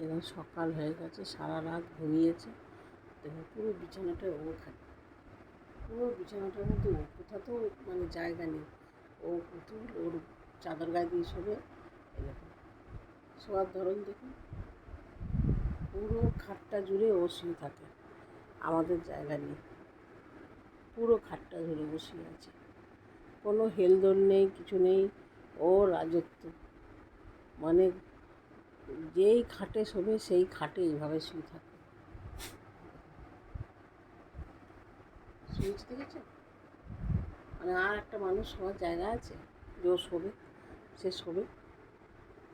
দেখুন সকাল হয়ে গেছে, সারা রাত ঘুমিয়েছে। দেখুন পুরো বিছানাটা ও খায় পুরো বিছানাটার মধ্যে ও কোথাতেও মানে জায়গা নেই। ও পুতুল ওর চাদর গায়ে দিয়ে শোবে। দেখুন শোয়ার ধরন দেখুন। পুরো খাটটা জুড়ে ও শুয়ে থাকে। আমাদের জায়গা নেই। পুরো খাটটা জুড়ে ও শুয়ে আছে। কোনো হেলদোল নেই, কিছু নেই। ও রাজত্ব। মানে যেই খাটে শোবে, সেই খাটে এইভাবে শুয়ে থাকে শুয়েছে দেখেছেন মানে আর একটা মানুষ শোয়ার জায়গা আছে, যে শোবে, সে শোবে।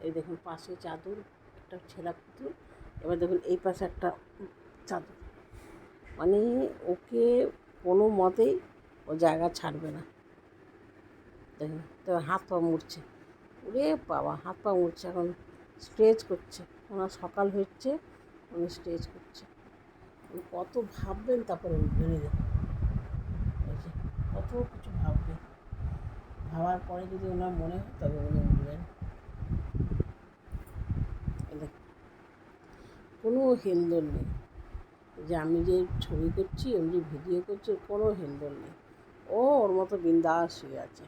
এই দেখুন, পাশে চাদর, একটা ছেঁড়া পুতুল, এবার দেখুন এই পাশে একটা চাদর। মানে ওকে কোনো মতেই ও জায়গা ছাড়বে না। দেখুন, তো হাত পা মুড়ছে। ওরে বাবা, হাত পা মুড়ছে এখন। স্ট্রেচ করছে। ওনার সকাল হচ্ছে, উনি স্ট্রেচ করছে। উনি কত ভাববেন তারপরে দেখুন এই কত কিছু ভাববেন। ভাবার পরে যদি ওনার মনে হয়, তবে উনি উঠবেন কোনো হেলদোল নেই। যে আমি যে ছবি করছি, আমি যে ভিডিও করছি কোনো হেলদোল নেই। ও ওর মতো বিন্দাস শুয়ে আছে।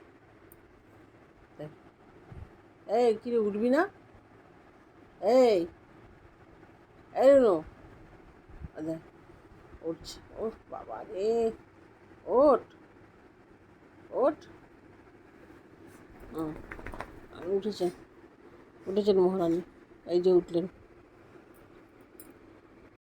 এই কিরে উঠবি না? এই এই নো উঠছে ও বাবা রে ওঠ ওঠ উঠেছেন উঠেছেন মহারানী। এই যে উঠলেন।